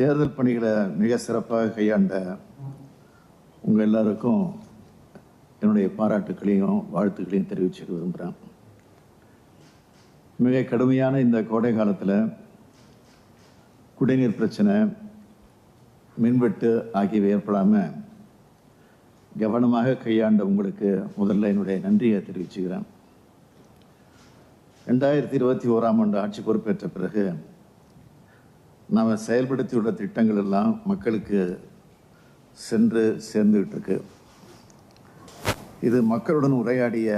தேர்தல் பணிகளை மிக சிறப்பாக கையாண்ட உங்கள் எல்லாருக்கும் என்னுடைய பாராட்டுக்களையும் வாழ்த்துக்களையும் தெரிவிச்சுக்க விரும்புகிறேன் மிக கடுமையான இந்த கோடை காலத்தில் குடிநீர் பிரச்சனை மின்வெட்டு ஆகியவை ஏற்படாமல் கவனமாக கையாண்ட உங்களுக்கு முதல்ல என்னுடைய நன்றியை தெரிவிச்சுக்கிறேன். ரெண்டாயிரத்தி இருபத்தி ஓராம் ஆண்டு ஆட்சி பொறுப்பேற்ற பிறகு நாம் செயல்படுத்தியுள்ள திட்டங்கள் எல்லாம் மக்களுக்கு சென்று சேர்ந்துகிட்டு இருக்கு இது மக்களுடன் உரையாடிய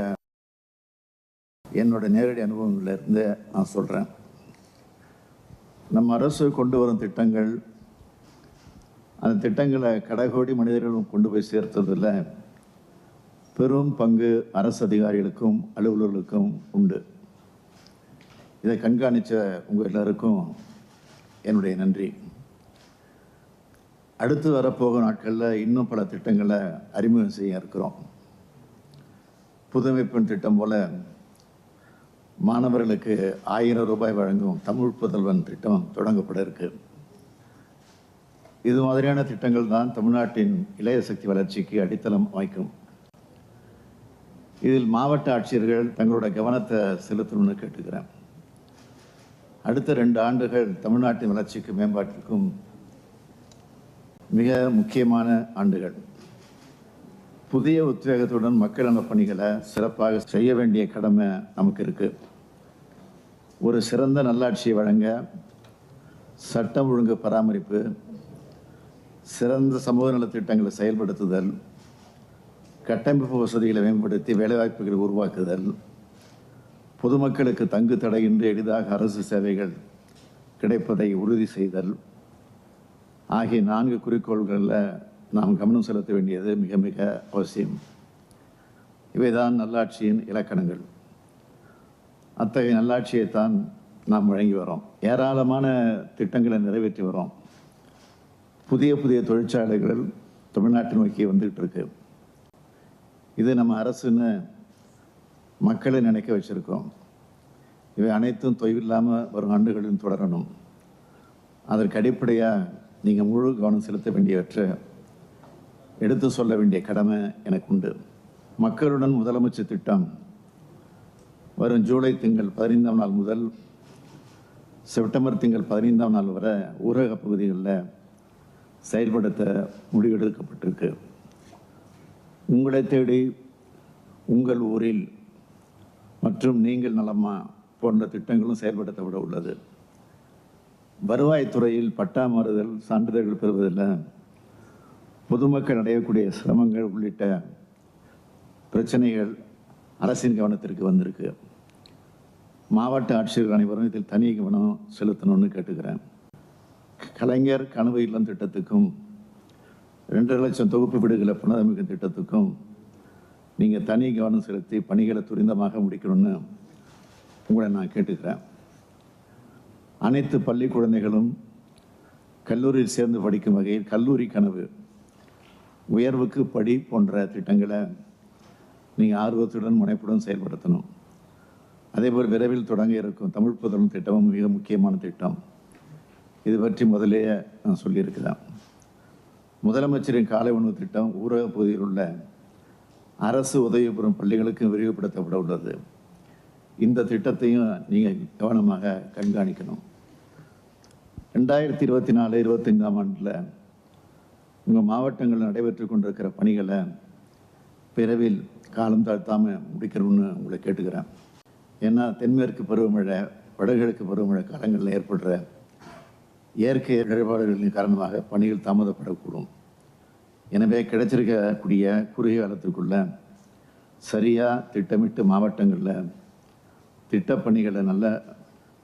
என்னோட நேரடி அனுபவங்களிலிருந்து நான் சொல்கிறேன் நம்ம அரசு கொண்டு வரும் திட்டங்கள் அந்த திட்டங்களை கடைகோடி மனிதர்களும் கொண்டு போய் சேர்த்ததில் பெரும் பங்கு அரசு அதிகாரிகளுக்கும் அலுவலர்களுக்கும் உண்டு. இதை கண்காணித்த உங்கள் எல்லாருக்கும் என்னுடைய நன்றி. அடுத்து வரப்போகும் நாட்களில் இன்னும் பல திட்டங்களை அறிமுகம் செய்ய இருக்கிறோம். புதுமைப்பெண் திட்டம் போல மாணவர்களுக்கு ஆயிரம் ரூபாய் வழங்கும் தமிழ் புதல்வன் திட்டம் தொடங்கப்பட இருக்கு. இது மாதிரியான திட்டங்கள் தான் தமிழ்நாட்டின் இளைய சக்தி வளர்ச்சிக்கு அடித்தளம் அமைக்கும் இதில் மாவட்ட ஆட்சியர்கள் தங்களோட கவனத்தை செலுத்தணும்னு கேட்டுக்கிறேன். அடுத்த ரெண்டு ஆண்டுகள் தமிழ்நாட்டின் வளர்ச்சிக்கு மேம்பாட்டிற்கும் மிக முக்கியமான ஆண்டுகள். புதிய உத்வேகத்துடன் மக்கள் நல பணிகளை சிறப்பாக செய்ய வேண்டிய கடமை நமக்கு இருக்கு ஒரு சிறந்த நல்லாட்சியை வழங்க சட்டம் ஒழுங்கு பராமரிப்பு சிறந்த சமூக நலத் திட்டங்களை செயல்படுத்துதல் கட்டமைப்பு வசதிகளை மேம்படுத்தி வேலைவாய்ப்புகளை உருவாக்குதல் பொதுமக்களுக்கு தங்கு தடையின்றி எளிதாக அரசு சேவைகள் கிடைப்பதை உறுதி செய்தல். ஆகிய நான்கு குறிக்கோள்களில் நாம் கவனம் செலுத்த வேண்டியது மிக மிக அவசியம். இவைதான் நல்லாட்சியின் இலக்கணங்கள். அத்தகைய நல்லாட்சியைத்தான் நாம் வழங்கி வரோம் ஏராளமான திட்டங்களை நிறைவேற்றி வரோம் புதிய புதிய தொழிற்சாலைகள் தமிழ்நாட்டை நோக்கி வந்துகிட்டு இருக்கு. இது நம்ம அரசுன்னு மக்களை நினைக்க வச்சுருக்கோம் இவை அனைத்தும் தொய்வில்லாமல் வரும் ஆண்டுகளில் தொடரணும். அதற்கு அடிப்படையாக நீங்கள் முழு கவனம் செலுத்த வேண்டியவற்றை எடுத்து சொல்ல வேண்டிய கடமை எனக்கு உண்டு. மக்களுடன் முதலமைச்சர் திட்டம் வரும் ஜூலை திங்கள் பதினைந்தாம் நாள் முதல் செப்டம்பர் திங்கள் பதினைந்தாம் நாள் வரை ஊரக பகுதிகளில் செயல்படுத்த முடிவெடுக்கப்பட்டிருக்கு உங்களை தேடி உங்கள் ஊரில் மற்றும் நீங்கள் நலமா போன்ற திட்டங்களும் செயல்படுத்தப்பட உள்ளது. வருவாய்த்துறையில் பட்டா மாறுதல் சான்றிதழ்கள் பெறுவதில் பொதுமக்கள் அடையக்கூடிய சிரமங்கள் உள்ளிட்ட பிரச்சனைகள் அரசின் கவனத்திற்கு வந்திருக்கு. மாவட்ட ஆட்சியர்கள் அனைவரும் இதில் தனி கவனம் செலுத்தணும்னு கேட்டுக்கிறேன். கலைஞர் கனவு இல்லம் திட்டத்துக்கும் ரெண்டரை லட்சம் தொகுப்பு வீடுகளை புனரமைக்கும் திட்டத்துக்கும் நீங்கள் தனி கவனம் செலுத்தி பணிகளை துரிதமாக முடிக்கணும்னு உங்களை நான் கேட்டுக்கிறேன். அனைத்து பள்ளி குழந்தைகளும் கல்லூரியில் சேர்ந்து படிக்கும் வகையில் கல்லூரி கனவு உயர்வுக்கு படி போன்ற திட்டங்களை நீங்கள் ஆர்வத்துடன் முனைப்புடன் செயல்படுத்தணும். அதேபோல் விரைவில் தொடங்க இருக்கும் தமிழ் புதலும் திட்டமும் மிக முக்கியமான திட்டம். இது பற்றி முதலே நான் சொல்லியிருக்கிறேன். முதலமைச்சரின் காலை உணவு திட்டம் ஊரக பகுதியில் உள்ள அரசு உதவி பெறும் பள்ளிகளுக்கும் விரிவுபடுத்தப்பட உள்ளது இந்த திட்டத்தையும் நீங்கள் கவனமாக கண்காணிக்கணும். ரெண்டாயிரத்தி இருபத்தி நாலு இருபத்தைந்தாம் ஆண்டில் உங்கள் மாவட்டங்களில் நடைபெற்று கொண்டிருக்கிற பணிகளை விரைவில் காலம் தாழ்த்தாமல் முடிக்கணும்னு உங்களை கேட்டுக்கிறேன். ஏன்னா தென்மேற்கு பருவமழை வடகிழக்கு பருவமழை காலங்களில் ஏற்படுற இயற்கை இடர்பாடுகளின் காரணமாக பணிகள் தாமதப்படக்கூடும். எனவே கிடைச்சிருக்கக்கூடிய குறுகிய காலத்திற்குள்ள சரியாக திட்டமிட்டு மாவட்டங்களில் திட்டப்பணிகளை நல்ல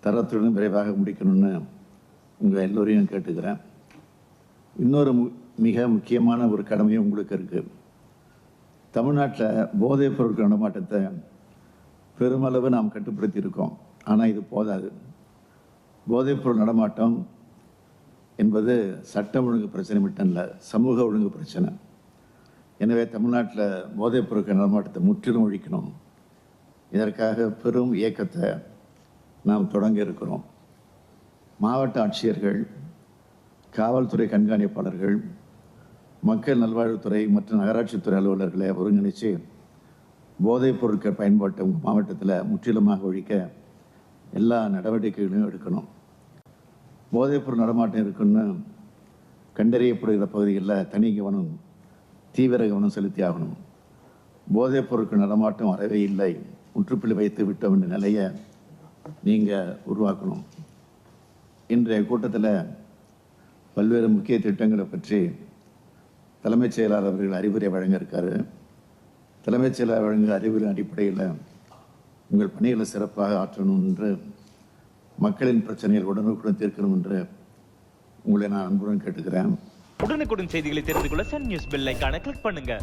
தரத்துடன் விரைவாக முடிக்கணும்னு உங்கள் எல்லோரையும் கேட்டுக்கிறேன். இன்னொரு மு- மிக முக்கியமான ஒரு கடமையும் உங்களுக்கு இருக்குது தமிழ்நாட்டில் போதைப் பொருட்கள் நடமாட்டத்தை பெருமளவு நாம் கட்டுப்படுத்தி இருக்கோம் ஆனால் இது போதாது. போதைப்பொருள் நடமாட்டம் என்பது சட்டம் ஒழுங்கு பிரச்சனை மட்டும் இல்லை சமூக ஒழுங்கு பிரச்சனை. எனவே தமிழ்நாட்டில் போதைப் பொருட்கள் நடமாட்டத்தை முற்றிலும் ஒழிக்கணும். இதற்காக பெரும் இயக்கத்தை நாம் தொடங்க இருக்கிறோம். மாவட்ட ஆட்சியர்கள் காவல்துறை கண்காணிப்பாளர்கள் மக்கள் நல்வாழ்வுத்துறை மற்றும் நகராட்சித்துறை அலுவலர்களை ஒருங்கிணைத்து போதைப் பொருட்கள் பயன்பாட்டை உங்கள் மாவட்டத்தில் முற்றிலுமாக ஒழிக்க எல்லா நடவடிக்கைகளையும் எடுக்கணும். போதைப்பொருள் நடமாட்டம் இருக்குன்னு கண்டறியப்படுகிற பகுதிகளில் தனி கவனம் தீவிர கவனம் செலுத்தி ஆகணும். போதைப் பொருட்கள் நடமாட்டம் வரவே இல்லை. முற்றுப்புள்ளி வைத்து விட்டோம் என்ற நிலையை நீங்கள் உருவாக்கணும். இன்றைய கூட்டத்தில் பல்வேறு முக்கிய திட்டங்களை பற்றி தலைமைச் செயலாளர் அவர்கள் அறிவுரை வழங்க இருக்காரு. தலைமைச் செயலாளர் வழங்க அறிவுரை அடிப்படையில் உங்கள் பணிகளை சிறப்பாக ஆற்றணும் என்று மக்களின் பிரச்சனைகள் உடனுக்குடன் தீர்க்கணும் என்று உங்களை நான் அன்புடன் கேட்டுக்கிறேன். உடனுக்குடன் செய்திகளை தெரிந்து கொள்ள சன் நியூஸ் பெல் ஐக்கான கிளிக் பண்ணுங்க.